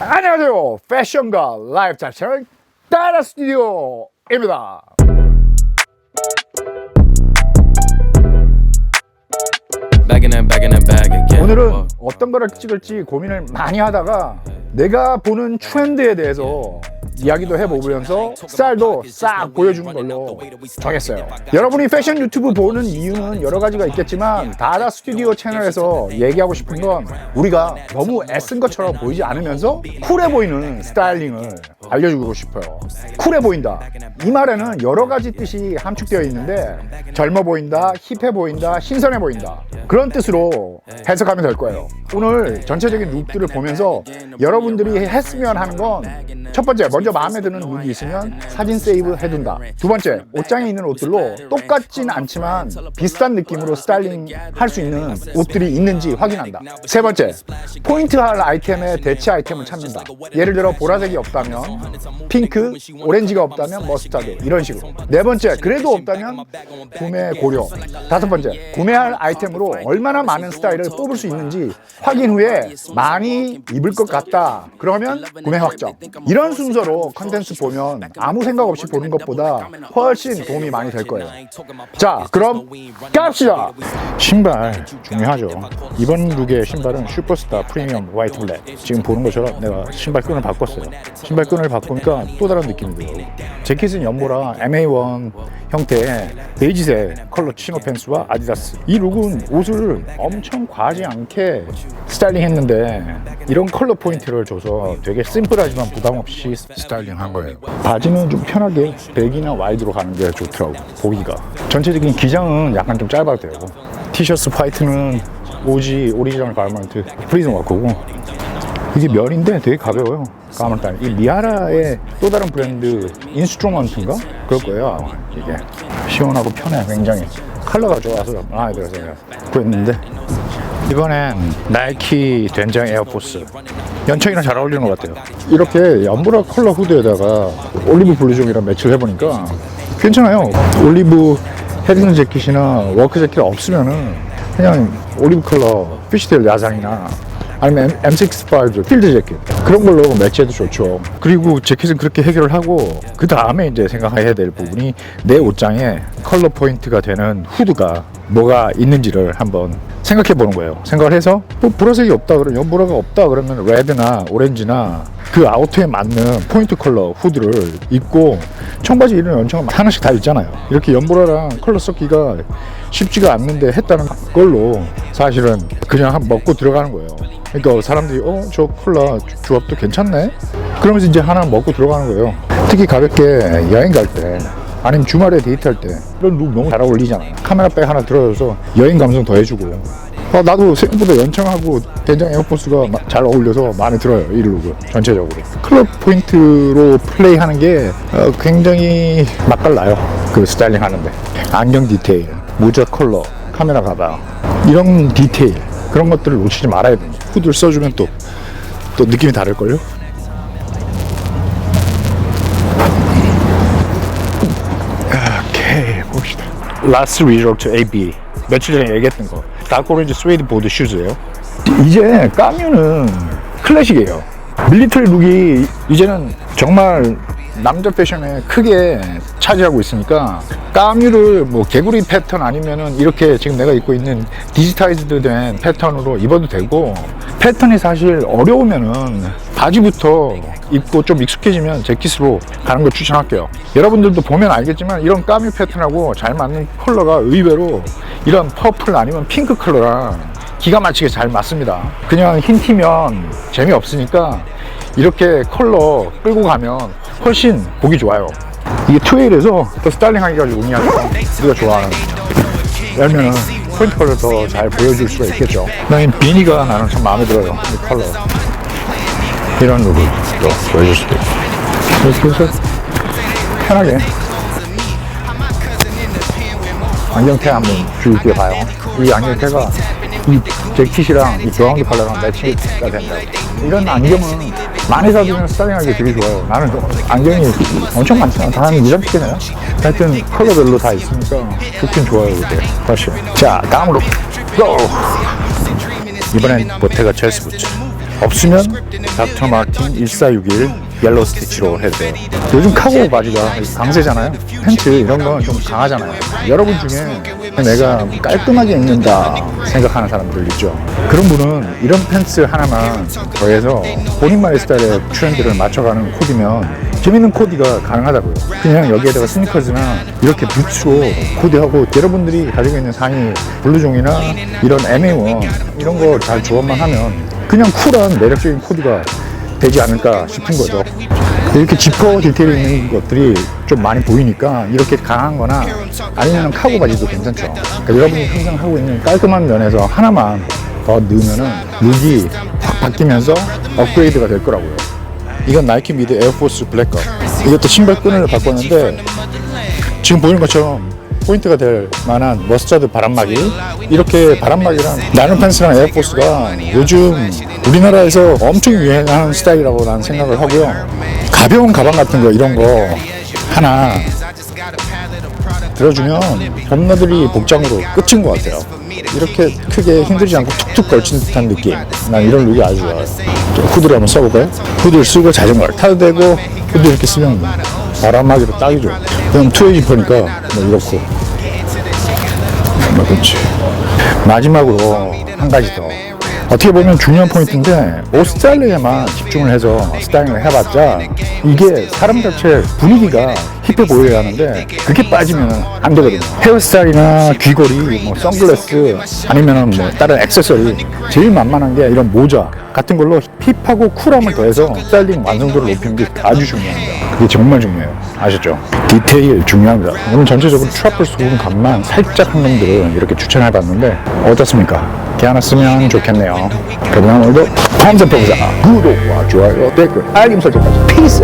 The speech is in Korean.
안녕하세요. 패션과 라이프스타일 채널 따라 스튜디오입니다. Bagging bagging again. 오늘은. 어떤 거를 찍을지 고민을 많이 하다가 내가 보는 트렌드에 대해서 이야기도 해보면서 스타일도 싹 보여주는 걸로 정했어요. 여러분이 패션 유튜브 보는 이유는 여러 가지가 있겠지만 다다 스튜디오 채널에서 얘기하고 싶은 건 우리가 너무 애쓴 것처럼 보이지 않으면서 쿨해 보이는 스타일링을 알려주고 싶어요. 쿨해 보인다. 이 말에는 여러 가지 뜻이 함축되어 있는데 젊어 보인다, 힙해 보인다, 신선해 보인다. 그런 뜻으로 해석하면 될 거예요. 오늘 전체적인 룩들을 보면서 여러분들이 했으면 하는 건 첫 번째, 먼저 마음에 드는 룩이 있으면 사진 세이브 해둔다. 두 번째, 옷장에 있는 옷들로 똑같진 않지만 비슷한 느낌으로 스타일링 할 수 있는 옷들이 있는지 확인한다. 세 번째, 포인트 할 아이템의 대체 아이템을 찾는다. 예를 들어 보라색이 없다면 핑크, 오렌지가 없다면 머스타드 이런 식으로. 네 번째, 그래도 없다면 구매 고려. 다섯 번째, 구매할 아이템으로 얼마나 많은 스타일을 뽑을 수 있는지 확인 후에 많이 입을 것 같다. 그러면 구매 확정. 이런 순서로 컨텐츠 보면 아무 생각 없이 보는 것보다 훨씬 도움이 많이 될 거예요. 자, 그럼 갑시다. 신발 중요하죠. 이번 룩의 신발은 슈퍼스타 프리미엄 화이트 블랙. 지금 보는 것처럼 내가 신발 끈을 바꿨어요. 신발 끈을 바꾸니까 또 다른 느낌이 들어요. 재킷은 연보라 MA1 형태의 베이지색 컬러 치노 팬츠와 아디다스. 이 룩은 옷을 엄청 과하지 않게 스타일링 했는데 이런 컬러 포인트를 줘서 되게 심플하지만 부담 없이 스타일링 한 거예요. 바지는 좀 편하게 백이나 와이드로 가는 게 좋더라고 보기가. 전체적인 기장은 약간 좀 짧아도 되고 티셔츠 화이트는 오지 오리지널 가르먼트 프리즘 와크고 이게 면인데 되게 가벼워요. 까만단. 이 미아라의 또 다른 브랜드 인스트루먼트인가? 그럴 거예요. 이게 시원하고 편해 굉장히. 컬러가 좋아서 마음에 들어서 구했는데 이번엔 나이키 된장 에어포스 연청이랑 잘 어울리는 것 같아요. 이렇게 연보라 컬러 후드에다가 올리브 블루종이랑 매치를 해보니까 괜찮아요. 올리브 헤딩 재킷이나 워크 재킷 없으면은 그냥 올리브 컬러 피시테일 야상이나 아니면 M, M65 필드 재킷 그런 걸로 매치해도 좋죠. 그리고 재킷은 그렇게 해결을 하고 그 다음에 이제 생각해야 될 부분이 내 옷장에 컬러 포인트가 되는 후드가 뭐가 있는지를 한번 생각해 보는 거예요. 생각을 해서 뭐 보라색이 없다 그러면 연보라가 없다 그러면 레드나 오렌지나 그 아우터에 맞는 포인트 컬러 후드를 입고 청바지 이런 연청 하나씩 다 있잖아요. 이렇게 연보라랑 컬러 섞기가 쉽지가 않는데 했다는 걸로 사실은 그냥 한 먹고 들어가는 거예요. 그러니까 사람들이 어저 주- 조합도 괜찮네. 그러면서 이제 하나 먹고 들어가는 거예요. 특히 가볍게 여행 갈 때. 아니면 주말에 데이트할 때 이런 룩 너무 잘 어울리잖아요 카메라백 하나 들어줘서 여행 감성 더 해주고 어, 나도 생각보다 연청하고 된장 에어포스가 마- 잘 어울려서 마음에 들어요 이 룩은 전체적으로 클럽 포인트로 플레이하는 게 어, 굉장히 맛깔나요 그 스타일링 하는데 안경 디테일 모자 컬러 카메라 가방 이런 디테일 그런 것들을 놓치지 말아야 됩니다 후드를 써주면 또 또 느낌이 다를걸요? 오케이 봅시다. 라스트 리조트 AB 며칠 전에 얘기했던 거. 다크오렌지 스웨이드 보드 슈즈예요? 이제 까뮤는 클래식이에요. 밀리터리 룩이 이제는 정말 남자 패션에 크게 차지하고 있으니까 까뮤를 뭐 개구리 패턴 아니면은 이렇게 지금 내가 입고 있는 디지타이즈드 된 패턴으로 입어도 되고 패턴이 사실 어려우면은 바지부터 입고 좀 익숙해지면 재킷으로 가는 걸 추천할게요. 여러분들도 보면 알겠지만 이런 까뮤 패턴하고 잘 맞는 컬러가 의외로 이런 퍼플 아니면 핑크 컬러랑 기가 막히게 잘 맞습니다. 그냥 흰 티면 재미없으니까 이렇게 컬러 끌고 가면 훨씬 보기 좋아요. 이게 투웨일에서 또 스타일링 하기가 용이하니까 우리가 좋아하는 열면은 포인트 컬러 더 잘 보여줄 수가 있겠죠. 그다음에 비니가 나는 참 마음에 들어요. 이 컬러. 이런 룩을 또 보여줄 수도 있고. 이렇게 해서 편하게 안경테 한번 줄게 봐요. 이 안경테가 이 재킷이랑 이 브라운드 컬러랑 매치가 된다. 이런 안경은 많이 사두면 스타일하기 되게 좋아요. 나는 안경이 엄청 많잖아. 다 한 2점 찍겠네요. 하여튼 컬러별로 다 있으니까 좋긴 좋아요, 이게. 훨씬. 자, 다음으로. 고! 이번엔 보테가 첼스 부츠. 없으면 닥터 마틴 1461 옐로우 스티치로 해도 돼요. 요즘 카고 바지가 강세잖아요. 팬츠 이런 건 좀 강하잖아요. 여러분 중에 내가 깔끔하게 입는다 생각하는 사람들 있죠. 그런 분은 이런 팬츠 하나만 더해서 본인만의 스타일의 트렌드를 맞춰가는 코디면 재밌는 코디가 가능하다고요. 그냥 여기에다가 스니커즈나 이렇게 부츠로 코디하고 여러분들이 가지고 있는 상의 블루종이나 이런 MA1 이런 거 잘 조합만 하면 그냥 쿨한 매력적인 코디가 되지 않을까 싶은 거죠. 이렇게 지퍼 디테일 있는 것들이 좀 많이 보이니까 이렇게 강한 거나 아니면 카고 바지도 괜찮죠. 그러니까 여러분이 항상 하고 있는 깔끔한 면에서 하나만 더 넣으면은 룩이 확 바뀌면서 업그레이드가 될 거라고요. 이건 나이키 미드 에어포스 블랙컵. 이것도 신발 끈을 바꿨는데 지금 보이는 것처럼 포인트가 될 만한 머스타드 바람막이 이렇게 바람막이랑 나는 팬츠랑 에어포스가 요즘 우리나라에서 엄청 유행하는 스타일이라고 나는 생각을 하고요. 가벼운 가방 같은 거 이런 거 하나 들어주면 봄나들이 복장으로 끝인 것 같아요. 이렇게 크게 힘들지 않고 툭툭 걸친 듯한 느낌. 난 이런 룩이 아주 좋아요. 또 후드를 한번 써볼까요? 후드를 쓰고 자전거를 타도 되고 후드 이렇게 쓰면 바람막이로 딱이죠. 그럼 투웨이 지퍼니까 뭐 이렇고. 뭐 그렇지. 마지막으로 한 가지 더. 어떻게 보면 중요한 포인트인데 옷 스타일에만 집중을 해서 스타일링을 해봤자 이게 사람 자체 분위기가 힙해 보여야 하는데 그게 빠지면 안 되거든요. 헤어스타일이나 귀걸이 뭐 선글라스 아니면 뭐 다른 액세서리 제일 만만한 게 이런 모자 같은 걸로 힙하고 쿨함을 더해서 스타일링 완성도를 높이는 게 아주 중요합니다. 그게 정말 중요해요. 아셨죠? 디테일 중요합니다. 오늘 전체적으로 트러플 소금감만 살짝 한 놈들을 이렇게 추천해봤는데 어떻습니까? 하나 쓰면 좋겠네요. 그러면 오늘도 컴퓨터 보자. 구독과 좋아요. 댓글 알림 설정까지. 피스